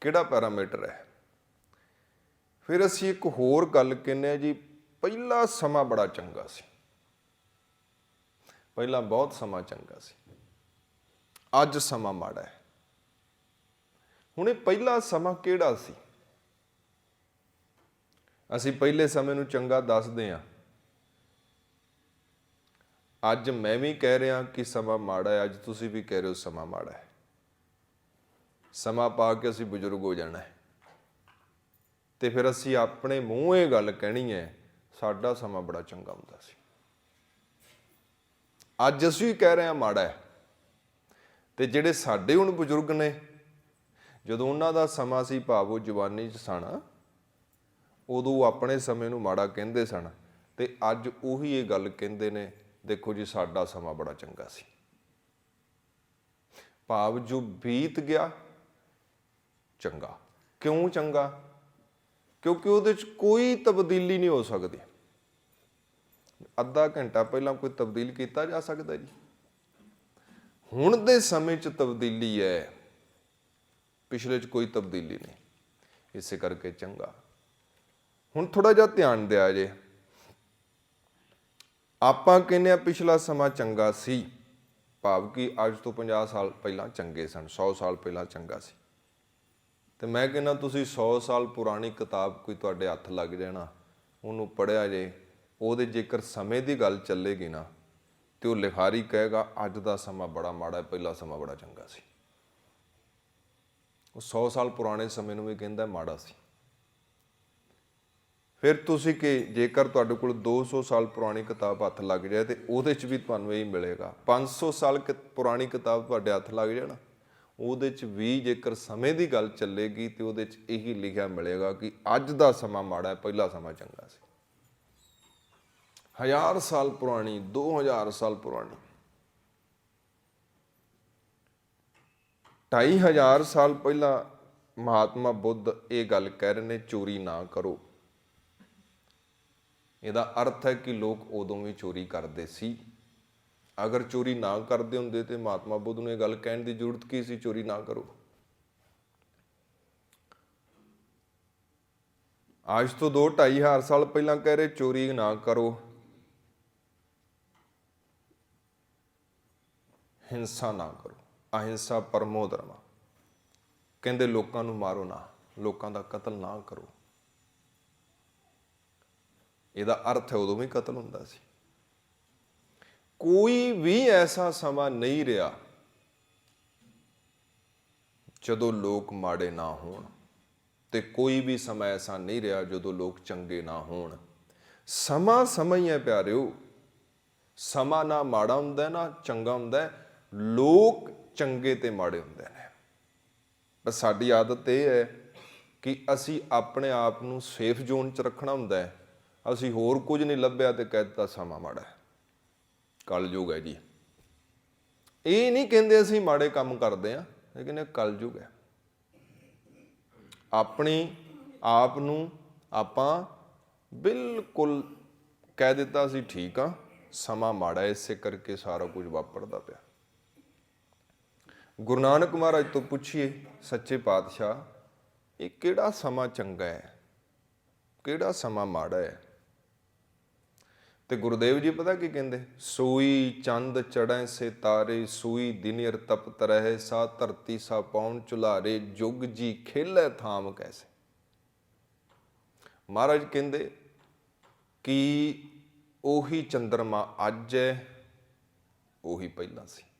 ਕਿਹੜਾ ਪੈਰਾਮੀਟਰ ਹੈ? ਫਿਰ ਅਸੀਂ ਇੱਕ ਹੋਰ ਗੱਲ ਕਹਿੰਦੇ ਆ ਜੀ, ਪਹਿਲਾ ਸਮਾਂ ਬੜਾ ਚੰਗਾ ਸੀ। ਪਹਿਲਾਂ ਬਹੁਤ ਸਮਾਂ ਚੰਗਾ ਸੀ। ਅੱਜ ਸਮਾਂ ਮਾੜਾ ਹੈ। ਹੁਣ ਇਹ ਪਹਿਲਾ ਸਮਾਂ ਕਿਹੜਾ ਸੀ? ਅਸੀਂ ਪਹਿਲੇ ਸਮੇਂ ਨੂੰ ਚੰਗਾ ਦੱਸਦੇ ਹਾਂ। ਅੱਜ ਮੈਂ ਵੀ ਕਹਿ ਰਿਹਾ ਕਿ ਸਮਾਂ ਮਾੜਾ ਹੈ, ਅੱਜ ਤੁਸੀਂ ਵੀ ਕਹਿ ਰਹੇ ਹੋ ਸਮਾਂ ਮਾੜਾ ਹੈ। ਸਮਾਂ ਪਾ ਕੇ ਅਸੀਂ ਬਜ਼ੁਰਗ ਹੋ ਜਾਣਾ ਹੈ। ਤੇ ਫਿਰ ਅਸੀਂ ਆਪਣੇ ਮੂੰਹ ਇਹ ਗੱਲ ਕਹਿਣੀ ਹੈ, ਸਾਡਾ ਸਮਾਂ ਬੜਾ ਚੰਗਾ ਹੁੰਦਾ ਸੀ। ਅੱਜ ਅਸੀਂ ਕਹਿ ਰਹੇ ਹਾਂ ਮਾੜਾ ਹੈ। ਤੇ ਜਿਹੜੇ ਸਾਡੇ ਹੁਣ ਬਜ਼ੁਰਗ ਨੇ, ਜਦੋਂ ਉਹਨਾਂ ਦਾ ਸਮਾਂ ਸੀ ਭਾਵ ਉਹ ਜਵਾਨੀ 'ਚ ਸਨ, ਉਦੋਂ ਉਹ ਆਪਣੇ ਸਮੇਂ ਨੂੰ ਮਾੜਾ ਕਹਿੰਦੇ ਸਨ। ਤੇ ਅੱਜ ਉਹੀ ਇਹ ਗੱਲ ਕਹਿੰਦੇ ਨੇ, ਦੇਖੋ ਜੀ ਸਾਡਾ ਸਮਾਂ ਬੜਾ ਚੰਗਾ ਸੀ। ਭਾਵ ਜੋ ਬੀਤ ਗਿਆ ਚੰਗਾ। ਕਿਉਂ ਚੰਗਾ? ਕਿਉਂਕਿ ਉਹਦੇ 'ਚ ਕੋਈ ਤਬਦੀਲੀ ਨਹੀਂ ਹੋ ਸਕਦੀ। ਅੱਧਾ ਘੰਟਾ ਪਹਿਲਾਂ ਕੋਈ ਤਬਦੀਲ ਕੀਤਾ ਜਾ ਸਕਦਾ ਜੀ। ਹੁਣ ਦੇ ਸਮੇਂ 'ਚ ਤਬਦੀਲੀ ਹੈ। ਪਿਛਲੇ 'ਚ ਕੋਈ ਤਬਦੀਲੀ ਨਹੀਂ। ਇਸੇ ਕਰਕੇ ਚੰਗਾ। ਹੁਣ ਥੋੜਾ ਜਿਹਾ ਧਿਆਨ ਦਿਆ ਜੇ। ਆਪਾਂ ਕਹਿੰਦੇ ਆ ਪਿਛਲਾ ਸਮਾਂ ਚੰਗਾ ਸੀ। ਭਾਵ ਕਿ ਅੱਜ ਤੋਂ 50 ਸਾਲ ਪਹਿਲਾਂ ਚੰਗੇ ਸਨ 100 ਸਾਲ ਪਹਿਲਾਂ ਚੰਗਾ ਸੀ। ਤੇ ਮੈਂ ਕਹਿੰਦਾ, ਤੁਸੀਂ 100 ਸਾਲ ਪੁਰਾਣੀ ਕਿਤਾਬ ਕੋਈ ਤੁਹਾਡੇ ਹੱਥ ਲੱਗ ਜਾਣਾ ਉਹਨੂੰ ਪੜਿਆ ਜੇ, ਉਹਦੇ ਜੇਕਰ ਸਮੇਂ ਦੀ ਗੱਲ ਚੱਲੇਗੀ ਨਾ, ਤੇ ਉਹ ਲਿਖਾਰੀ ਕਹੇਗਾ, ਅੱਜ ਦਾ ਸਮਾਂ ਬੜਾ ਮਾੜਾ ਹੈ, ਪਹਿਲਾ ਸਮਾਂ ਬੜਾ ਚੰਗਾ ਸੀ। ਉਹ 100 ਸਾਲ ਪੁਰਾਣੇ ਸਮੇਂ ਨੂੰ ਵੀ ਕਹਿੰਦਾ ਮਾੜਾ ਸੀ। ਫਿਰ ਤੁਸੀਂ ਕਿ ਜੇਕਰ ਤੁਹਾਡੇ ਕੋਲ 200 ਸਾਲ ਪੁਰਾਣੀ ਕਿਤਾਬ ਹੱਥ ਲੱਗ ਜਾਏ, ਤੇ ਉਹਦੇ 'ਚ ਵੀ ਤੁਹਾਨੂੰ ਇਹ ਮਿਲੇਗਾ 500 ਸਾਲ ਕਿ- ਪੁਰਾਣੀ ਕਿਤਾਬ ਤੁਹਾਡੇ ਹੱਥ ਲੱਗ ਜਾਣਾ ਉਹਦੇ 'ਚ ਵੀ ਜੇਕਰ ਸਮੇਂ ਦੀ ਗੱਲ ਚੱਲੇਗੀ ਤੇ ਉਹਦੇ 'ਚ ਇਹੀ ਲਿਖਿਆ ਮਿਲੇਗਾ ਕਿ ਅੱਜ ਦਾ ਸਮਾਂ ਮਾੜਾ ਹੈ, ਪਹਿਲਾ ਸਮਾਂ ਚੰਗਾ ਸੀ। ਹਜ਼ਾਰ ਸਾਲ ਪੁਰਾਣੀ 2000 ਸਾਲ ਪੁਰਾਣੀ। 2500 ਸਾਲ ਪਹਿਲਾਂ ਮਹਾਤਮਾ ਬੁੱਧ ਇਹ ਗੱਲ ਕਹਿ ਰਹੇ ਨੇ, ਚੋਰੀ ਨਾ ਕਰੋ। ਇਹਦਾ ਅਰਥ ਹੈ ਕਿ ਲੋਕ ਉਦੋਂ ਵੀ ਚੋਰੀ ਕਰਦੇ ਸੀ। ਅਗਰ ਚੋਰੀ ਨਾ ਕਰਦੇ ਹੁੰਦੇ ਤੇ ਮਹਾਤਮਾ ਬੁੱਧ ਨੂੰ ਇਹ ਗੱਲ ਕਹਿਣ ਦੀ ਜ਼ਰੂਰਤ ਕੀ ਸੀ? ਚੋਰੀ ਨਾ ਕਰੋ। ਅੱਜ ਤੋਂ 2 ਹਜ਼ਾਰ ਸਾਲ ਪਹਿਲਾਂ ਕਹਿ ਰਹੇ, ਚੋਰੀ ਨਾ ਕਰੋ। ਹਿੰਸਾ ਨਾ ਕਰੋ। ਅਹਿੰਸਾ ਪਰਮੋ ਧਰਮ ਕਹਿੰਦੇ ਲੋਕਾਂ ਨੂੰ ਮਾਰੋ ਨਾ, ਲੋਕਾਂ ਦਾ ਕਤਲ ਨਾ ਕਰੋ। ਇਹਦਾ ਅਰਥ ਹੈ ਉਦੋਂ ਵੀ ਕਤਲ ਹੁੰਦਾ ਸੀ। ਕੋਈ ਵੀ ਐਸਾ ਸਮਾਂ ਨਹੀਂ ਰਿਹਾ ਜਦੋਂ ਲੋਕ ਮਾੜੇ ਨਾ ਹੋਣ ਤੇ ਕੋਈ ਵੀ ਸਮਾਂ ਐਸਾ ਨਹੀਂ ਰਿਹਾ ਜਦੋਂ ਲੋਕ ਚੰਗੇ ਨਾ ਹੋਣ। ਸਮਾਂ ਸਮਾਂ ਹੀ ਹੈ ਪਿਆਰਿਓ, ਸਮਾਂ ਨਾ ਮਾੜਾ ਹੁੰਦਾ, ਨਾ ਚੰਗਾ ਹੁੰਦਾ, ਲੋਕ ਚੰਗੇ ਤੇ ਮਾੜੇ ਹੁੰਦੇ ਨੇ। ਬਸ ਸਾਡੀ ਆਦਤ ਇਹ ਹੈ ਕਿ ਅਸੀਂ ਆਪਣੇ ਆਪ ਨੂੰ ਸੇਫ ਜ਼ੋਨ 'ਚ ਰੱਖਣਾ ਹੁੰਦਾ ਹੈ। ਅਸੀਂ ਹੋਰ ਕੁਝ ਨਹੀਂ ਲੱਭਿਆ ਤੇ ਕਹਿ ਦਿੱਤਾ ਸਮਾਂ ਮਾੜਾ ਕਲਯੁਗ ਹੈ ਜੀ। ਇਹ ਨਹੀਂ ਕਹਿੰਦੇ ਅਸੀਂ ਮਾੜੇ ਕੰਮ ਕਰਦੇ ਆ ਲੇਕਿਨ ਇਹ ਕਲਯੁਗ ਹੈ। ਆਪਣੀ ਆਪ ਨੂੰ ਆਪਾਂ ਬਿਲਕੁਲ ਕਹਿ ਦਿੱਤਾ ਸੀ ਠੀਕ ਆ ਸਮਾਂ ਮਾੜਾ ਹੈ, ਇਸੇ ਕਰਕੇ ਸਾਰਾ ਕੁਝ ਵਾਪਰਦਾ ਪਿਆ। ਗੁਰੂ ਨਾਨਕ ਮਹਾਰਾਜ ਤੋਂ ਪੁੱਛੀਏ ਸੱਚੇ ਪਾਤਸ਼ਾਹ ਇਹ ਕਿਹੜਾ ਸਮਾਂ ਚੰਗਾ ਹੈ? ਕਿਹੜਾ ਸਮਾਂ ਮਾੜਾ ਹੈ? ਤੇ ਗੁਰਦੇਵ ਜੀ ਪਤਾ ਕੀ ਕਹਿੰਦੇ? ਸੂਈ ਚੰਦ ਚੜੈ ਸੇ ਤਾਰੇ, ਸੂਈ ਦਿਨਿਰ ਤਪਤ ਰਹੇ, ਸਾ ਧਰਤੀ ਸਾ ਪੌਣ ਚੁਲਾਰੇ ਜੁਗ ਜੀ ਖੇਲੇ ਥਾਮ ਕੈਸੇ? ਮਹਾਰਾਜ ਕਹਿੰਦੇ ਕਿ ਉਹੀ ਚੰਦਰਮਾ ਅੱਜ ਹੈ, ਉਹੀ ਪਹਿਲਾਂ ਸੀ।